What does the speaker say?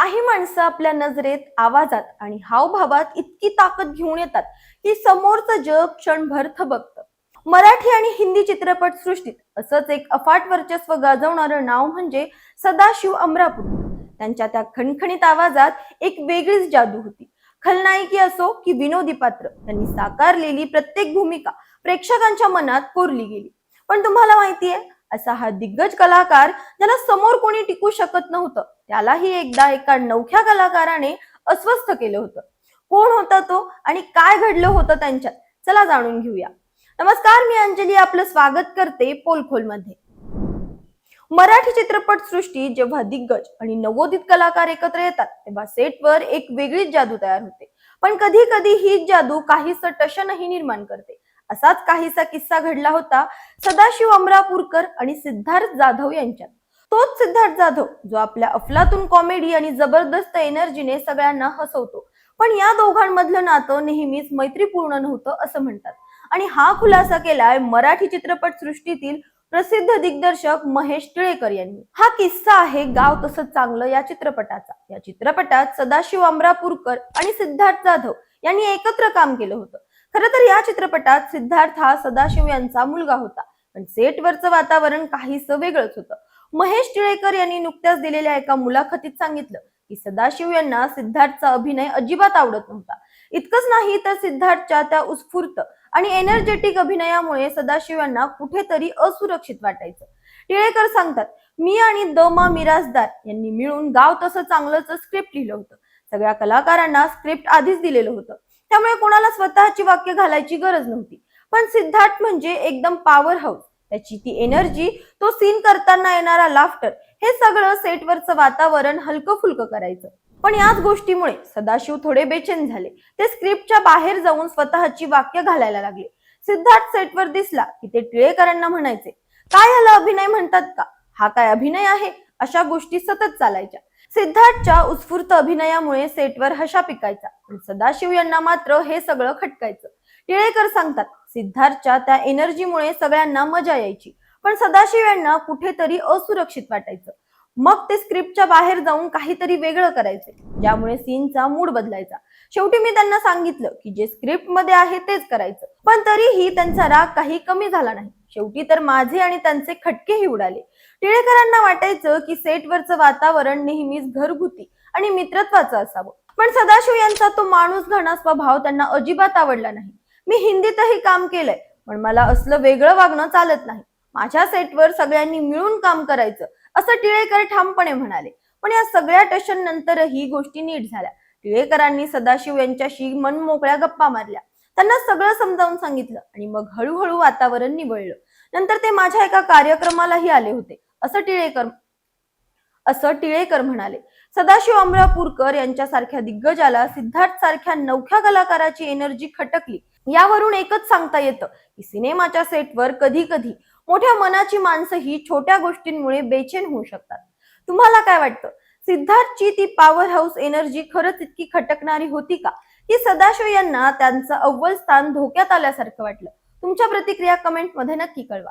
काही माणसं आपल्या नजरेत आवाजात आणि हावभावात इतकी ताकद घेऊन येतात की समोरचं जग क्षणभर थबकतं. मराठी आणि हिंदी चित्रपट सृष्टीत असंच एक अफाट वर्चस्व गाजवणारं नाव म्हणजे सदाशिव अमरापूर. त्यांच्या त्या खणखणीत आवाजात एक वेगळीच जादू होती. खलनायकी असो की विनोदी पात्र त्यांनी साकारलेली प्रत्येक भूमिका प्रेक्षकांच्या मनात कोरली गेली. पण तुम्हाला माहितीये असा हा दिग्गज कलाकार ज्याला समोर कोणी टिकू शकत नव्हतं. त्यालाही एकदा एका नवख्या कलाकाराने अस्वस्थ केलं होतं. कोण होता तो आणि काय घडलं होतं त्यांच्यात? चला जाणून घेऊया. नमस्कार मी अंजली. आपलं स्वागत करते पोलखोलमध्ये मराठी चित्रपट सृष्टी जेव्हा दिग्गज आणि नवोदित कलाकार एकत्र येतात तेव्हा सेटवर एक वेगळीच जादू तयार होते. पण कधी कधी हीच जादू काहीस टशनही निर्माण करते. असाच काहीसा किस्सा घडला होता सदाशिव अमरापूरकर आणि सिद्धार्थ जाधव यांच्यात. तोच सिद्धार्थ जाधव जो आपल्या अफलातून कॉमेडी आणि जबरदस्त एनर्जीने सगळ्यांना हसवतो. पण या दोघांमधलं नातं नेहमीच मैत्रीपूर्ण नव्हतं असं म्हणतात. आणि हा खुलासा केलाय मराठी चित्रपट सृष्टीतील प्रसिद्ध दिग्दर्शक महेश टिळेकर यांनी. हा किस्सा आहे गाव तसं चांगलं या चित्रपटाचा. या चित्रपटात सदाशिव अमरापूरकर आणि सिद्धार्थ जाधव यांनी एकत्र काम केलं होतं. खर तर या चित्रपटात सिद्धार्थ हा सदाशिव यांचा मुलगा होता. पण सेटवरचं वातावरण काहीसं वेगळंच होतं. महेश टिळेकर यांनी नुकत्याच दिलेल्या एका मुलाखतीत सांगितलं की सदाशिव यांना सिद्धार्थचा अभिनय अजिबात आवडत नव्हता. इतकंच नाही तर सिद्धार्थच्या त्या उत्स्फूर्त आणि एनर्जेटिक अभिनयामुळे सदाशिव यांना कुठेतरी असुरक्षित वाटायचं. टिळेकर सांगतात मी आणि द मा मिराजदार यांनी मिळून गाव तसं चांगलंच स्क्रिप्ट लिहिलं होतं. सगळ्या कलाकारांना स्क्रिप्ट आधीच दिलेलं होतं. त्यामुळे कोणाला स्वतःची वाक्य घालायची गरज नव्हती. पण सिद्धार्थ म्हणजे एकदम पॉवर हाऊस त्याची ती एनर्जी तो सीन करताना येणारा लाफ्टर हे सगळं सेटवरचं वातावरण हलकं फुलकं करायचं. पण याच गोष्टीमुळे सदाशिव थोडे बेचैन झाले. ते स्क्रिप्टच्या बाहेर जाऊन स्वतःची वाक्य घालायला लागले. सिद्धार्थ सेटवर दिसला की ते टिळेकरांना म्हणायचे काय याला अभिनय म्हणतात का? हा काय अभिनय आहे? अशा गोष्टी सतत चालायच्या. सिद्धार्थच्या उत्स्फूर्त अभिनयामुळे सेटवर हशा पिकायचा. पण सदाशिव यांना मात्र हे सगळं खटकायचं. टिळेकर सांगतात सिद्धार्थच्या त्या एनर्जीमुळे सगळ्यांना मजा यायची. पण सदाशिव यांना कुठेतरी असुरक्षित वाटायचं. मग ते स्क्रिप्टच्या बाहेर जाऊन काहीतरी वेगळं करायचे ज्यामुळे सीनचा मूड बदलायचा. शेवटी मी त्यांना सांगितलं की जे स्क्रिप्टमध्ये आहे तेच करायचं. पण तरीही त्यांचा राग काही कमी झाला नाही. शेवटी तर माझे आणि त्यांचे खटकेही उडाले. टिळेकरांना वाटायचं की सेटवरचं वातावरण नेहमीच घरगुती आणि मित्रत्वाचं असावं. पण सदाशिव यांचा तो माणूस घाणा स्वभाव त्यांना अजिबात आवडला नाही. मी हिंदीतही काम केलंय पण मला असलं वेगळं वागणं चालत नाही. माझ्या सेटवर सगळ्यांनी मिळून काम करायचं असं टिळेकर ठामपणे म्हणाले. पण या सगळ्या टशन नंतरही गोष्टी नीट झाल्या. टिळेकरांनी सदाशिव यांच्याशी मन मोकळ्या गप्पा मारल्या. त्यांना सगळं समजावून सांगितलं आणि मग हळूहळू वातावरण निवळलं. नंतर ते माझ्या एका कार्यक्रमालाही आले होते. असं टिळेकर असं टिळेकर म्हणाले. सदाशिव अमरापूरकर यांच्यासारख्या दिग्गजाला सिद्धार्थ सारख्या नवख्या कलाकाराची एनर्जी खटकली. यावरून एकच सांगता येतं की सिनेमाच्या सेटवर कधी कधी मोठ्या मनाची माणसं ही छोट्या गोष्टींमुळे बेचैन होऊ शकतात. तुम्हाला काय वाटतं? सिद्धार्थची ती पॉवर हाऊस एनर्जी खरंच इतकी खटकणारी होती का? की सदाशिव यांना त्यांचं अव्वल स्थान धोक्यात आल्यासारखं वाटलं? तुमच्या प्रतिक्रिया कमेंटमध्ये नक्की कळवा.